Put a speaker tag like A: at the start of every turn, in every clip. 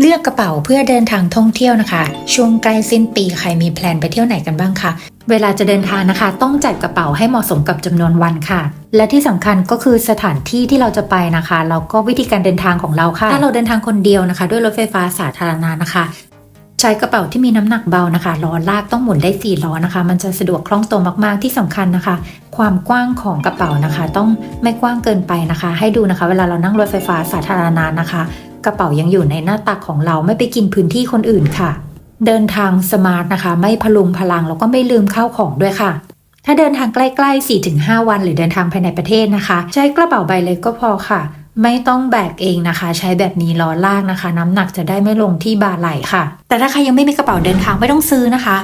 A: เลือกกระเป๋าเพื่อเดินทางท่องเที่ยวนะคะ ช่วงใกล้สิ้นปีใครมีแพลนไปเที่ยวไหนกันบ้างคะเวลาจะเดินทางนะคะ ต้องจัดกระเป๋าให้เหมาะสมกับจำนวนวันค่ะ และที่สำคัญก็คือสถานที่ที่เราจะไปนะคะแล้วก็วิธีการเดินทางของเราค่ะ ถ้าเราเดินทางคนเดียวนะคะ ด้วยรถไฟฟ้าสาธารณะนะคะ ใช้กระเป๋าที่มีน้ำหนักเบานะคะล้อลากต้องหมุนได้4ล้อนะคะ มันจะสะดวกคล่องตัวมากๆที่สำคัญนะคะ ความกว้างของกระเป๋านะคะ ต้องไม่กว้างเกินไปนะคะ ให้ดูนะคะ เวลาเรานั่งรถไฟฟ้าสาธารณะนะคะ กระเป๋ายังอยู่ในหน้าตักของเราไม่ไปกินพื้นที่คนอื่นค่ะ เดินทางสมาร์ทนะคะ ไม่พลุงพลังแล้วก็ไม่ลืมข้าวของด้วยค่ะ ถ้าเดินทางใกล้ๆ 4-5 วัน หรือเดินทางภายในประเทศนะคะ ใช้กระเป๋าใบเล็กก็พอค่ะ ไม่ต้องแบกเองนะคะ ใช้แบบนี้ล้อลากนะคะ น้ำหนักจะได้ไม่ลงที่บ่าไหล่ค่ะ แต่ถ้าใครยังไม่มีกระเป๋าเดินทางไม่ต้องซื้อนะคะ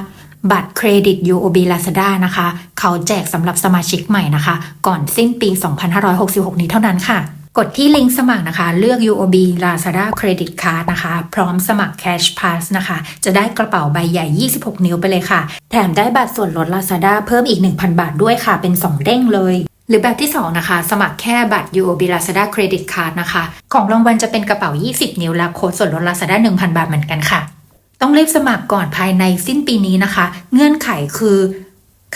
A: บัตรเครดิต UOB Lazada นะคะ เขาแจกสำหรับสมาชิกใหม่นะคะ ก่อนสิ้นปี 2566 นี้เท่านั้นค่ะ กดที่ลิงก์สมัครนะคะ เลือก UOB Lazada Credit Card นะคะ พร้อมสมัคร Cash Pass นะคะ จะได้กระเป๋าใบใหญ่ 26 นิ้วไปเลยค่ะ แถมได้บัตรส่วนลด Lazada เพิ่มอีก 1,000 บาทด้วยค่ะ เป็น 2 เด้งเลยหรือแบบที่ 2 นะคะ สมัครแค่บัตร UOB Lazada Credit Card นะคะ ของรางวัลจะเป็นกระเป๋า 20 นิ้วและโค้ดส่วนลด Lazada 1,000 บาทเหมือนกันค่ะ ต้องรีบสมัครก่อนภายในสิ้นปีนี้นะคะ เงื่อนไขคือ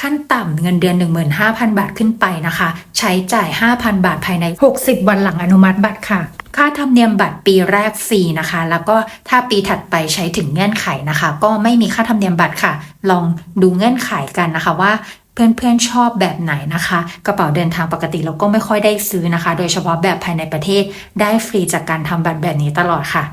A: ขั้นต่ำเงินเดือน 15,000 บาทขึ้นไปนะคะ ใช้จ่าย 5,000 บาทภายใน 60 วันหลังอนุมัติบัตรค่ะ ค่าธรรมเนียมบัตรปีแรกฟรีนะคะ แล้วก็ถ้าปีถัดไปใช้ถึงเงื่อนไขนะคะ ก็ไม่มีค่าธรรมเนียมบัตรค่ะ ลองดูเงื่อนไขกันนะคะว่าเพื่อนๆชอบแบบไหนนะคะ กระเป๋าเดินทางปกติเราก็ไม่ค่อยได้ซื้อนะคะ โดยเฉพาะแบบภายในประเทศได้ฟรีจากการทำบัตรแบบนี้ตลอดค่ะ